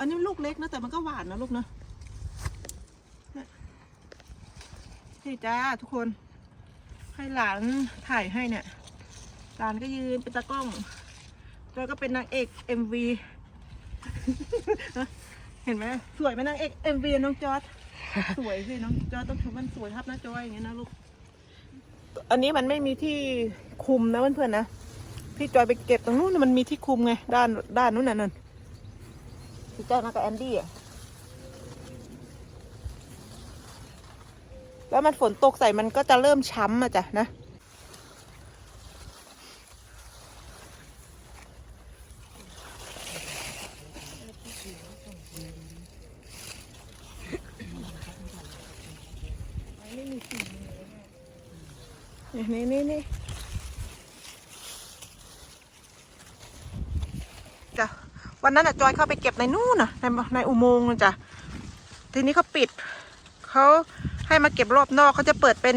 อันนี้ลูกเล็กนะแต่มันก็หวานนะลูกเนี่ยนี่จ้าทุกคน ให้หลานถ่ายให้เนี่ย หลานก็ยืนเป็นตากล้องแล้วก็เป็นนางเอกเอ็มวีเห็นไหมสวยไหมนางเอกเอ็มวีน้องจอร์ดสวยสิน้องจอร์ดต้องชมมันสวยครับนะจอยอย่างเงี้ยนะลูก อันนี้มันไม่มีที่คุมนะเพื่อนๆนะพี่จอยไปเก็บตรงนู้นมันมีที่คุมไงด้านด้านนู้นน่ะนั่น พี่จอยมากับแอนดี้อะแล้วมันฝนตกใส่มันก็จะเริ่มช้ำอะจ้ะนะ นี่นี่นี่นี่จ้ะ วันนั้นอะจอยเข้าไปเก็บในนู่นน่ะในในอุโมงค์น่ะจ้ะทีนี้เขาปิดเขาให้มาเก็บรอบนอกเขาจะเปิดเป็น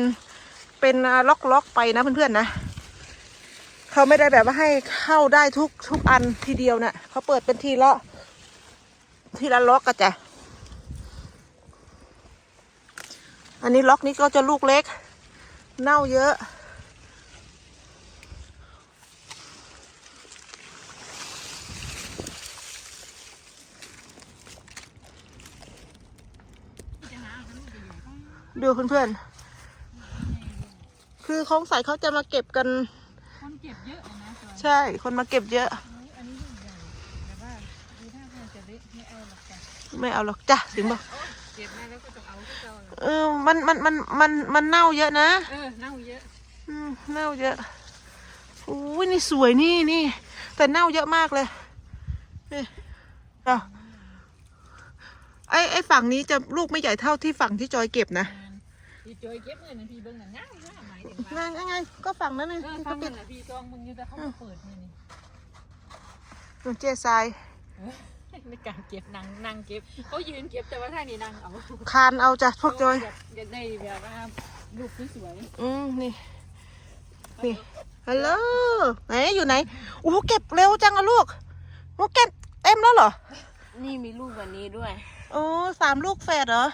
เป็นล็อกล็อกไปนะเพื่อนๆนะเขาไม่ได้แบบว่าให้เข้าได้ทุกทุกอันทีเดียวน่ะเขาเปิดเป็นทีละทีละล็อกอะจ้ะอันนี้ล็อกนี้ก็จะลูกเล็ก เน่าเยอะ ดูเพื่อนๆ คือของใสเขาจะมาเก็บกัน คนเก็บเยอะเลยนะจอยใช่ คนมาเก็บเยอะ อันนี้ลูกใหญ่แต่ว่าดูท่าทางจะเละไม่เอาหรอกจ้ะไม่เอาหรอกจ้ะถึงบอกเก็บมาแล้วก็ต้องเอาที่เก่าน่ะเออ มันมันมันมันมันเน่าเยอะนะ เออเน่าเยอะอืมเน่าเยอะอุ้ยนี่สวยนี่นี่ แต่เน่าเยอะมากเลยนี่อะไอไอฝั่งนี้จะลูกไม่ใหญ่เท่าที่ฝั่งที่จอยเก็บนะ พี่จอยเก็บเงินนะพี่เบิ้งน่ะง่ายง่ายหมายถึงไงว่าไงไง ก็ฝั่งนั้นเลยเออที่ฟัเขางเก็นั่บนแหละพี่ซองมึงอยู่แต่เขามาเปิดนี่นี่หนูเจทรายในการเก็บนางนางเก็บเขายืนเก็บแต่ว่าท่านี่นางเอาคานเอาจ้ะพวกจอย อยากอยากได้แบบว่ารูปสวยอืมนี่ นี่ ฮัลโหล ไหนอยู่ไหนโอ้โหเก็บเร็วจังอะลูกโอ้เก็บเต็มแล้วเหรอ นี่มีรูปวันนี้ด้วย โอ้สามลูกแฝดเหรอ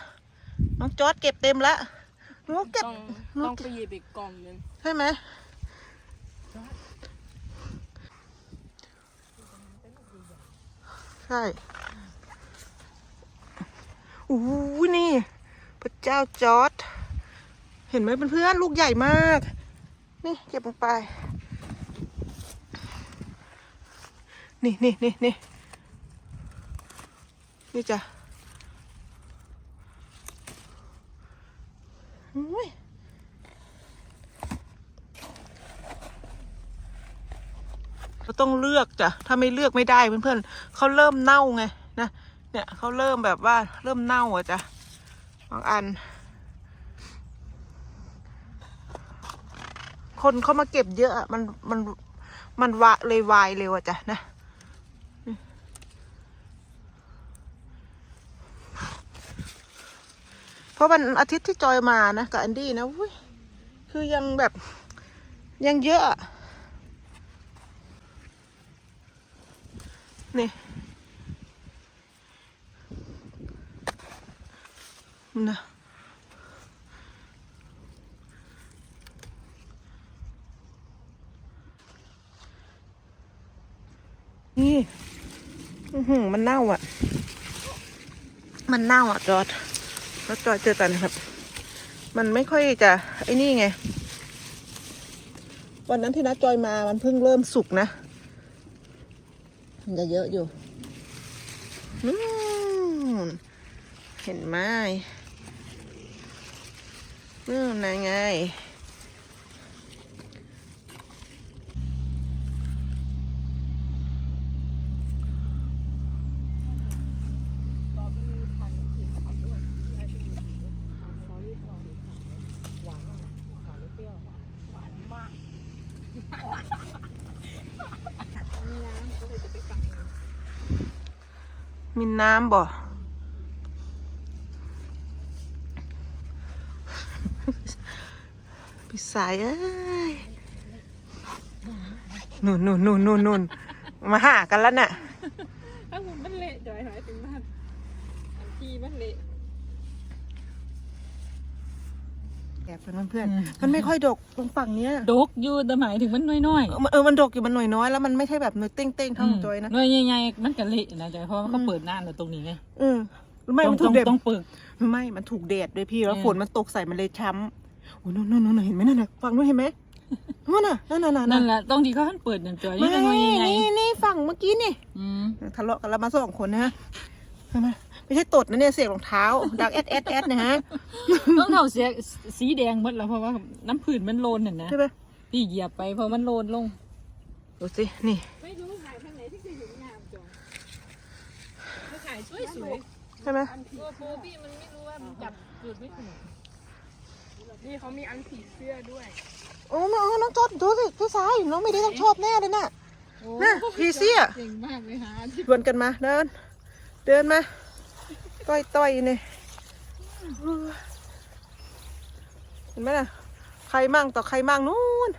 น้องจอร์ดเก็บเต็มแล้ว โอ้เก็บต้องต้องไปหยิบอีกกล่องหนึงใช่ไหมใช่โอ้โหนี่ พระเจ้าจอร์ดเห็นไหมเพื่อนๆลูกใหญ่มาก นี่เก็บลงไป นี่นี่นี่นี่นี่จ้ะอุ้ย เราต้องเลือกจ้ะ ถ้าไม่เลือกไม่ได้เพื่อนๆเขาเริ่มเน่าไงนะ เนี่ยเขาเริ่มแบบว่าเริ่มเน่าอะจ้ะ บางอัน คนเขามาเก็บเยอะมันมันมันวะเลยวายเร็วอะจ้ะนะ เพราะวันอาทิตย์ที่จอยมานะกับแอนดี้นะอุ้ยคือยังแบบยังเยอะนี่นะนี่มันเน่าอะ มันเน่าอะจอด แล้วจอยเจอแต่นครับ มันไม่ค่อยจะไอ้นี่ไง วันนั้นที่นัดจอยมามันเพิ่งเริ่มสุกนะมันจะเยอะอยู่เห็นไหมนู่นไง มีน้ำบ่ พี่สายเอ้ยนุ่นนุ่นนุ่นนุ่นนุ่นมาหากันแล้วน่ะ ถ้าผมมันเละจอยหายถึงบ้าน ทีมันเละ แอบเพื่อนๆมันไม่ค่อยดกตรงฝั่งเนี้ยดกอยู่แต่หมายถึงมันน้อยเออมันเออมันดกอยู่มันหน่อยน้อยแล้วมันไม่ใช่แบบเนื้อเต้งเต้งๆๆเท่าของจอยนะ หน่วยใหญ่ๆมันก็เละนะจอยเพราะว่าเขาเปิดหน้าเราตรงนี้ไงเออไม่ต้องมันถูต้อกงแดดต้องปึกไม่ มันถูกแดดด้วยพี่แล้วเออ ฝนมันตกใส่มันเลยช้ำโอ้ยนู่นนู่นนู่นเห็นไหมนั่นน่ะฝั่งนู้นเห็นไหมนู่นน่ะนั่นน่ะนั่นนั่น่ะนแหละตรงที่เขาหันเปิดนั่นจอยไม่นี่เป็นหน่วยใหญ่นี่นี่ฝั่งเมื่อกี้นี่ ๆอืมทะเลาะกันแล้วมาสองคนนะฮะเห็นไหม ไม่ใช่ตดนะเนี่ยเสียงรองเท้า ดังแอดแอดแอดนะฮะต้องเท่าเสียสีแดงหมดแล้วเพราะว่าน้ำผื่นมันโลนน่ะนะใช่ไหมพี่เหยียบไปเพราะมันโลนลงดูสินี่ไม่รู้ถ่ายทางไหนที่จะเห็นงามจอยมาถ่ายสวยสวยใช่ไหมตัวปูพี่มันไม่รู้ว่ามันจับจุดไม่ถูกนี่เขามีอันผีเสื้อด้วยโอ้มาเอาน้องจอดดูสิพี่สายน้องไม่ได้ต้องชอบแน่เลยน่ะน่ะผีเสื้อเก่งมากเลยฮะที่ชวนกันมาเดิน เดินมา ต้อยต้อยนี่เห็นไหมล่ะ ใครมั่งต่อใครมั่งนู่น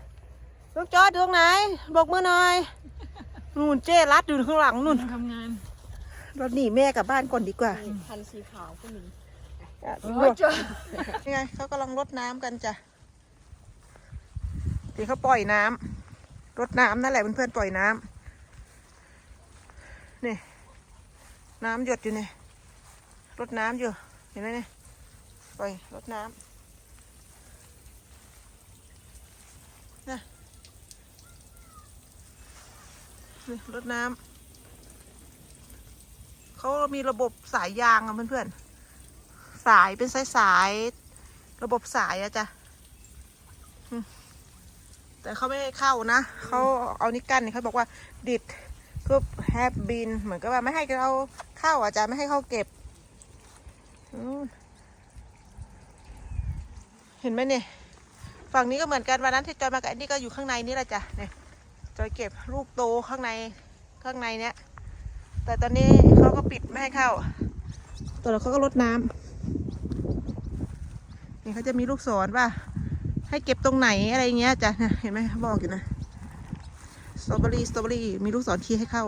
น้องจอดอยู่ตรงไหน บอกมือหน่อย นู่นเจ้รัดอยู่ข้างหลังนู่นทำงานเราหนีแม่กลับบ้านก่อนดีกว่า พันสีขาวก็มีนี่ไงเขากำลังรดน้ำกันจ้ะที่เขาปล่อยน้ำรดน้ำนั่นแหละเพื่อนๆปล่อยน้ำนี่น้ำหยดอยู่นี่ รดน้ำอยู่ เห็นไหมเนี่ยปล่อยรดน้ำนะนี่รดน้ำเขามีระบบสายยางอะเพื่อนๆ สายเป็นสายสาย ระบบสายอะจ้ะแต่เขาไม่ให้เข้านะ เขาเอานี่กั้นเขาบอกว่าดิดเพื่อแฮปบินเหมือนกับว่าไม่ให้เราเข้าอะจ้ะไม่ให้เข้าเก็บ เห็นไหมเนี่ย ฝั่งนี้ก็เหมือนกันวันนั้นที่จอยมากับอันนี้ก็อยู่ข้างในนี่แหละจ้ะเนี่ยจอยเก็บลูกโตข้างในข้างในเนี้ยแต่ตอนนี้เขาก็ปิดไม่ให้เข้าตอนนั้นเขาก็ลดน้ำนี่เขาจะมีลูกศรว่า ให้เก็บตรงไหนอะไรเงี้ยจ้ะเนี่ยเห็นไหมบอกอยู่นะสตรอเบอรี่สตรอเบอรี่มีลูกศรชี้ให้เข้า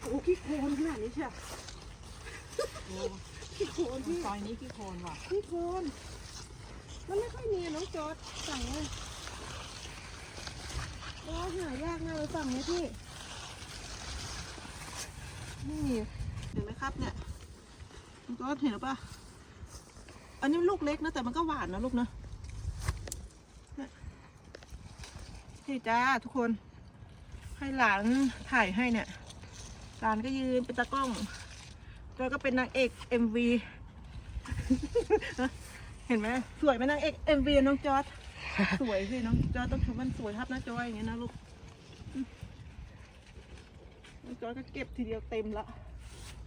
โอ้ขี้โคลนขนาดนี้เชียว ขี้โคลนพี่ซอยนี้กี่โคนว่ะขี้โคลนมันไม่ค่อยมีอะน้องจอร์ดสั่งเลยโอ้หายากมากเลยสั่งไหมพี่ นี่เห็นไหมครับเนี่ยคุณก็เห็นหรือปะอันนี้ลูกเล็กนะแต่มันก็หวานนะลูกนะเนี่ยนี่จ้าทุกคน ให้หลานถ่ายให้เนี่ยหลานก็ยืนเป็นตากล้อง แล้วก็เป็นนางเอกเอ็มวีเห็นไหมสวยไหมนางเอกเอ็มวีน้องจอร์ดสวยสิน้องจอร์ดต้องชมมันสวยครับนะจอยอย่างเงี้ยนะลูกอืมน้องจอร์ดก็เก็บทีเดียวเต็มละ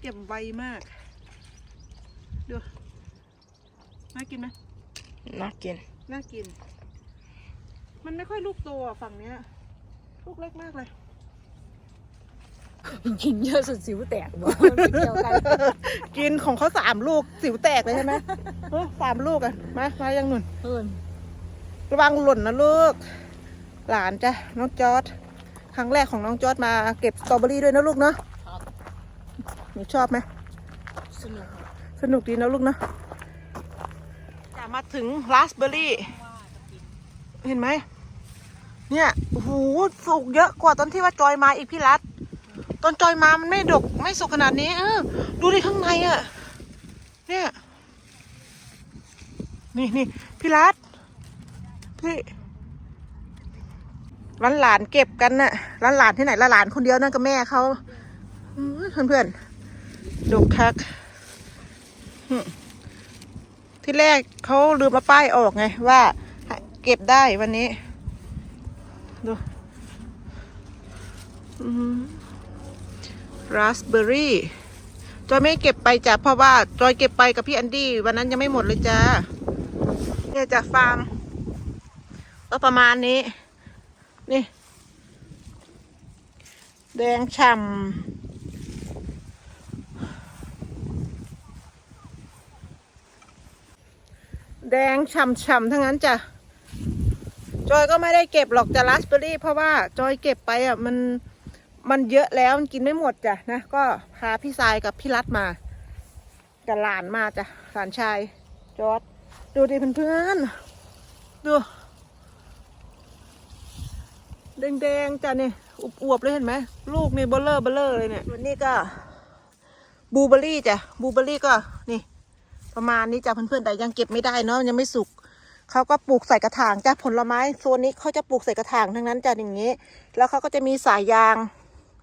เก็บไวมากดูน่ากินไหมน่ากินน่ากิน มันไม่ค่อยลูกโตอะฝั่งเนี้ยลูกเล็กมากเลย กินเยอะสุดสิวแตกบ่มันไม่เกี่ยวกันกินของเขาสามลูกสิวแตกเลยใช่ไหมเออสามลูกอะมามายังหนุนเพิ่นระวังหล่นนะลูก หลานจ้ะน้องจอร์ดครั้งแรกของน้องจอร์ดมาเก็บสตรอเบอรี่ด้วยนะลูกเนาะหนูชอบไหมสนุกสนุกดีนะลูกเนาะจะมาถึงราสเบอร์รี่ เห็นไหมเนี่ยโอ้โหสุกเยอะกว่าตอนที่ว่าจอยมาอีกพี่รัฐ ตอนจอยมามันไม่ดกไม่สุกขนาดนี้ เออ ดูดิข้างในอะเนี่ย นี่นี่พี่รัฐพี่ร้านหลานเก็บกันน่ะร้านหลานที่ไหนร้านหลานคนเดียวนั่นกับแม่เขาเพื่อนเพื่อนดกคักที่แรกเขาลืมมาป้ายออกไง ว่า เก็บได้วันนี้ ดู อืม ราสเบอร์รี่จอยไม่เก็บไปจ้ะเพราะว่าจอยเก็บไปกับพี่แอนดี้วันนั้นยังไม่หมดเลยจ้าเนี่ยจากฟาร์มก็ประมาณนี้ นี่ แดงฉ่ำแดงฉ่ำๆทั้งนั้นจ้ะจอยก็ไม่ได้เก็บหรอกจะราสเบอร์รี่ เพราะว่าจอยเก็บไปอะมัน มันเยอะแล้วมันกินไม่หมดจ้ะนะก็พาพี่ทรายกับพี่รัดมากับหลานมาจ้ะหลานชายจอดดูดิเพื่อนๆดูแดงๆจ้ะนี่อวบๆเลยเห็นไหมลูกนี่เบลเลอร์เบลเลอร์เลยเนี่ยวันนี้ก็บูเบอรี่จ้ะบูเบอร์รี่ก็นี่ ประมาณนี้จ้ะเพื่อนๆแต่ยังเก็บไม่ได้เนาะยังไม่สุกเขาก็ปลูกใส่กระถางจ้ะผลไม้โซนนี้เขาจะปลูกใส่กระถางทั้งนั้นจ้ะอย่างนี้ แล้วเขาก็จะมีสายยาง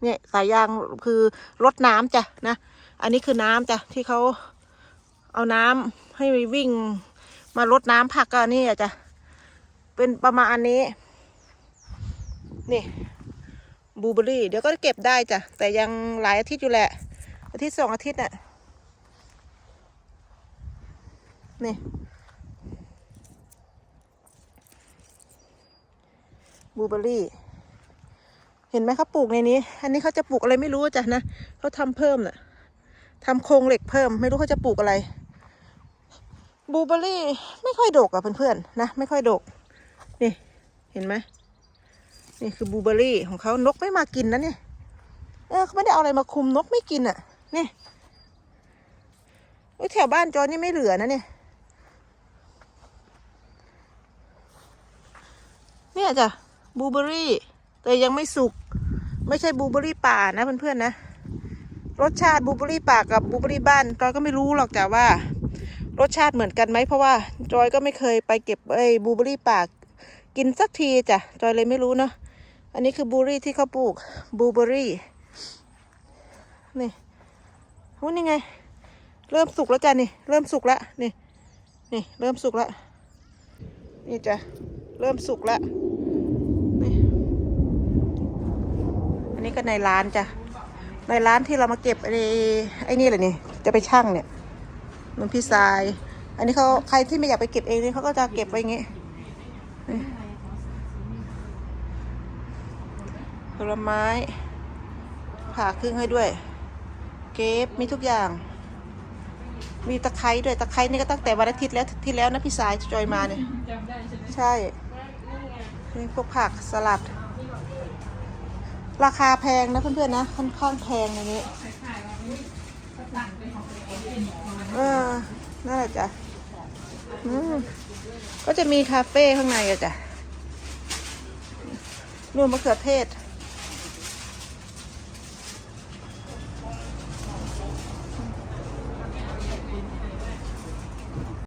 เนี่ยสายยางคือรดน้ำจ้ะนะ อันนี้คือน้ำจ้ะที่เขาเอาน้ำให้วิ่งมารดน้ำผักก็นี่จ้ะเป็นประมาณอันนี้ นี่บูเบอรี่ เดี๋ยวก็เก็บได้จ้ะแต่ยังหลายอาทิตย์อยู่แหละ อาทิตย์สองอาทิตย์น่ะนี่บูเบอรี่ เห็นไหมเขาปลูกในนี้ อันนี้เขาจะปลูกอะไรไม่รู้จ้ะนะเขาทำเพิ่มน่ะทำโครงเหล็กเพิ่ม ไม่รู้เขาจะปลูกอะไรบูเบอรี่ไม่ค่อยดกอะเพื่อนๆนะไม่ค่อยดก นี่เห็นไหมนี่คือบูเบอรี่ของเขานกไม่มากินนะเนี่ยเออเขาไม่ได้เอาอะไรมาคุมนกไม่กินอะนี่แถวบ้านจอนี่ไม่เหลือนะเนี่ยเนี่ยจ้ะบูเบอรี่แต่ยังไม่สุก ไม่ใช่บลูเบอร์รี่ป่านะเพื่อนๆนะ รสชาติบลูเบอร์รี่ป่ากับบลูเบอร์รี่บ้านจอยก็ไม่รู้หรอกจ้ะว่า รสชาติเหมือนกันไหมเพราะว่าจอยก็ไม่เคยไปเก็บไอ้บลูเบอร์รี่ป่ากินสักทีจ้ะจอยเลยไม่รู้เนาะอันนี้คือบลูเบอรี่ที่เขาปลูกบลูเบอร์รี่นี่โอ้นี่ไง เริ่มสุกแล้วจ้ะนี่ เริ่มสุกแล้วนี่นี่เริ่มสุกแล้วนี่จ้ะเริ่มสุกแล้วนี่อั นี้ก็ในร้านจ้ะ ในร้านที่เรามาเก็บไอ้ไอ้นี่แหละนี่ จะไปชั่งเนี่ยมันพี่ทราย อันนี้เขาใครที่ไม่อยากไปเก็บเองนี่เขาก็จะเก็บไว้อย่างงี้นี่ผลไม้ ผ่าครึ่งให้ด้วย เก็บมีทุกอย่าง มีตะไคร้ด้วยตะไคร้นี่ก็ตั้งแต่วันอาทิตย์แล้วที่แล้วนะพี่สายจอยมาเนี่ยใช่ไหมใช่นี่พวกผักสลัด ราคาแพงนะเพื่อนๆนะค่อนข้างแพงอันนี้เออนั่นแหละจ้ะอืมก็จะมีคาเฟ่ข้างในอะจ้ะนู่นมะเขือเทศ